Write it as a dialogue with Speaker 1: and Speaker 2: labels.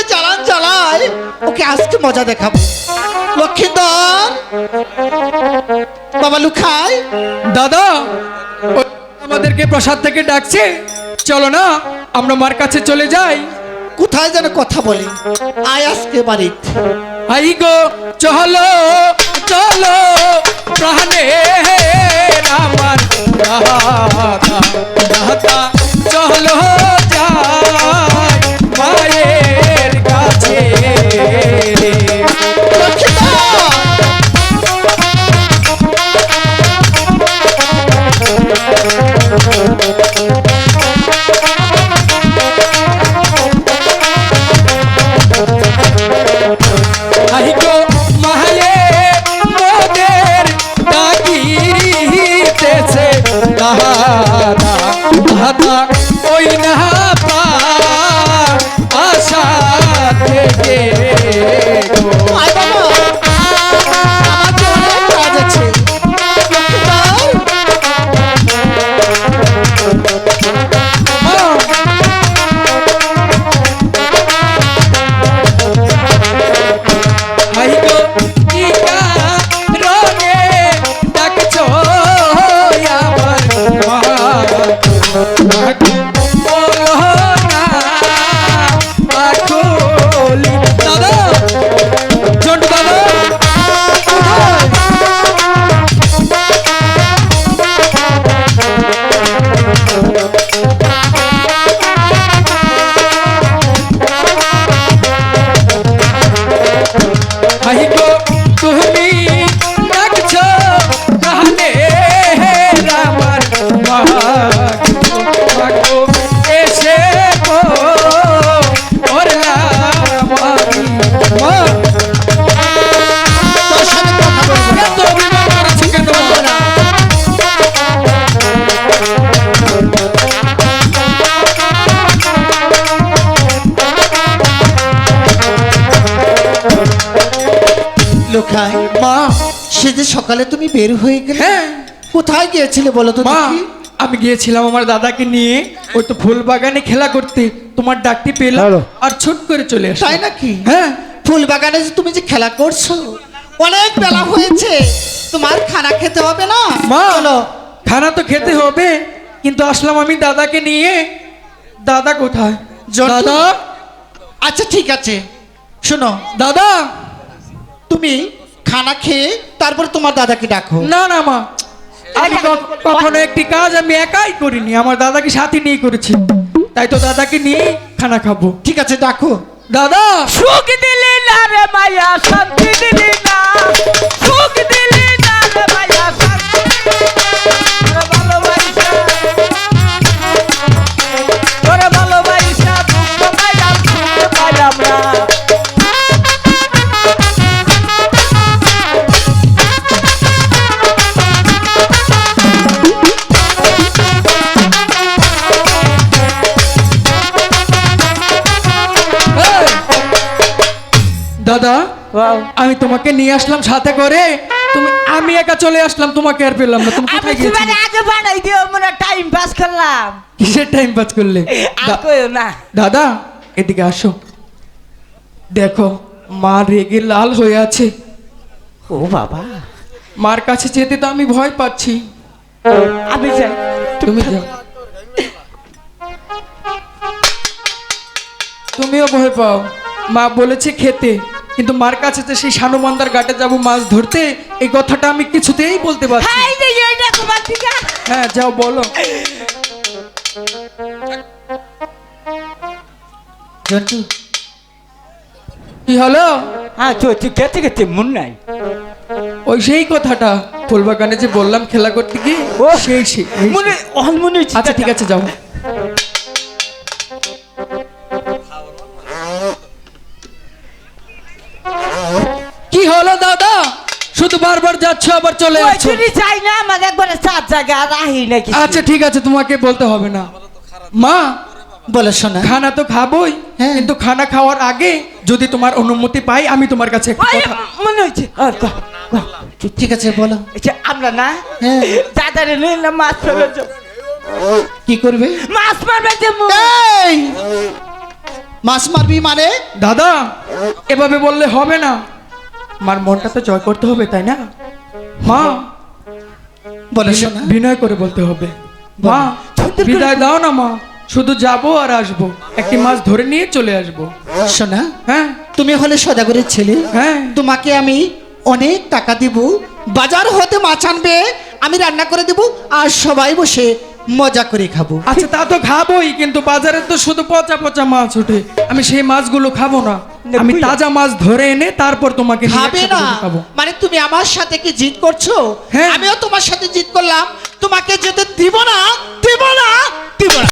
Speaker 1: যে জ্বালান জ্বালায় ওকে আজকে মজা দেখাবো লক্ষিন্দর বাবা লুকাই
Speaker 2: দাদা আমাদেরকে প্রসাদ থেকে ডাকছে চলো না আমরা মার কাছে চলে যাই
Speaker 1: কোথায় যেন কথা বলি আয় আজকে বাড়িতে
Speaker 2: আই গো চলো চলো প্রাণে আমার দাদা দাদা আই গো মায়ে
Speaker 1: back. যে সকালে তুমি বের হয়ে গেলে
Speaker 2: হ্যাঁ।
Speaker 1: কোথায় গিয়েছিলে বলো তো
Speaker 2: মা
Speaker 1: দেখি?
Speaker 2: আমি গিয়েছিলাম আমার দাদাকে নিয়ে ওই তো ফুল বাগানে খেলা করতে। তোমার ডাকটি পেলাম আর ছুট করে চলে আসলাম।
Speaker 1: তাই নাকি?
Speaker 2: হ্যাঁ।
Speaker 1: ফুল বাগানে যে তুমি যে খেলা করছ অনেক বেলা হয়েছে। তোমার খানা খেতে হবে না?
Speaker 2: মা
Speaker 1: চলো।
Speaker 2: খানা তো খেতে হবে কিন্তু আসলাম আমি দাদাকে নিয়ে। দাদা কোথায়?
Speaker 1: জন্টু?
Speaker 2: দাদা?
Speaker 1: আচ্ছা ঠিক আছে। শোনো
Speaker 2: দাদা?
Speaker 1: তুমি খানা খেয়ে তারপরে তোমার দাদাকে ডাকো।
Speaker 2: না না মা। আমি কখনো একটি কাজ আমি একাই করিনি আমার দাদাকে সাথে নিয়ে করেছি। তাই তো দাদাকে নিয়ে খানা খাব।
Speaker 1: ঠিক আছে ডাকো।
Speaker 2: দাদা!
Speaker 3: সুখ দিলি না রে মায়া শান্তি দিলি না। সুখ দিলি
Speaker 2: আমি তোমাকে নিয়ে আসলাম সাথে করে। তুমি আমি একা চলে আসলাম তোমাকে আর পেলাম না। তুমি কোথায়
Speaker 3: জীবনে
Speaker 2: গিয়েছিলে?
Speaker 3: আগে বানাই দিও মনে টাইম পাস করলাম।
Speaker 2: কিসের টাইম পাস করলে?
Speaker 3: আর না।
Speaker 2: দাদা এদিকে আসো। দেখো মা রেগে লাল হয়ে আছে।
Speaker 3: ও বাবা।
Speaker 2: মার কাছে যেতে তো আমি ভয় পাচ্ছি।
Speaker 3: আমি যাই।
Speaker 2: তুমি যাও। তুমিও ভয় পাও। মা বলেছে খেতে। কিন্তু মার কাছে যে সেই সানুমান্দার ঘাটে যাব মাছ ধরতে এই কথাটা আমি কিছুতেই বলতে পারছি হ্যাঁ যাও বলো।
Speaker 1: জন্টু।
Speaker 2: কি হলো?
Speaker 3: হ্যাঁ তুই গেতে গেতে মন নাই।
Speaker 2: ওই সেই কথাটা ফুলবাগানে যে বললাম খেলা করতে কি
Speaker 3: ও
Speaker 2: সেই সেই
Speaker 3: মনে অল মনে
Speaker 2: আচ্ছা ঠিক আছে যাও। শুধু বারবার যাচ্ছ আবার চলে
Speaker 3: ওই
Speaker 2: যাচ্ছ
Speaker 3: চুরি চাই না আমার একবারে চার জায়গা রাহি নাকি?
Speaker 2: আচ্ছা ঠিক আছে তোমাকে বলতে হবে না। মা
Speaker 1: বলো শোনা।
Speaker 2: খানা তো খাবোই
Speaker 1: হ্যাঁ।
Speaker 2: কিন্তু খানা খাওয়ার আগে যদি তোমার অনুমতি পাই আমি তোমার কাছে একটা কথা
Speaker 3: মনে হচ্ছে আর।
Speaker 1: ঠিক আছে বলো।
Speaker 3: আচ্ছা, আমরা না
Speaker 1: হ্যাঁ।
Speaker 3: দাদারে নিলাম মাছ ফেলে যাও।
Speaker 1: কি করবে?
Speaker 3: মাছ মারবে যে
Speaker 1: মাছ মারবি মানে?
Speaker 2: দাদা এভাবে বললে হবে না। মার মনটা তো জয় করতে হবে তাই না? মা!
Speaker 1: বলে শোনা।
Speaker 2: বিনয় করে বলতে হবে। মা বিদায় দাও না মা। শুধু যাব আর আসব। একটি মাছ ধরে নিয়ে চলে আসব।
Speaker 1: শোনা
Speaker 2: হ্যাঁ?
Speaker 1: তুমি হলে সদাগরের ছেলে।
Speaker 2: হ্যাঁ।
Speaker 1: তোমাকে আমি অনেক টাকা দিব। বাজার হতে মাছ আনবে আমি রান্না করে দেব আর সবাই বসে মজা করে খাব।
Speaker 2: আচ্ছা তা তো খাবোই কিন্তু বাজারে তো শুধু পচা পচা মাছ ওঠে। আমি সেই মাছগুলো খাব না। আমি তাজা মাছ ধরে এনে তারপর তোমাকে
Speaker 1: খাবে না। মানে তুমি আমার সাথে কি জিদ করছ?
Speaker 2: হ্যাঁ।
Speaker 1: আমিও তোমার সাথে জিদ করলাম। তোমাকে যেতে দিব না দিব না দিব না।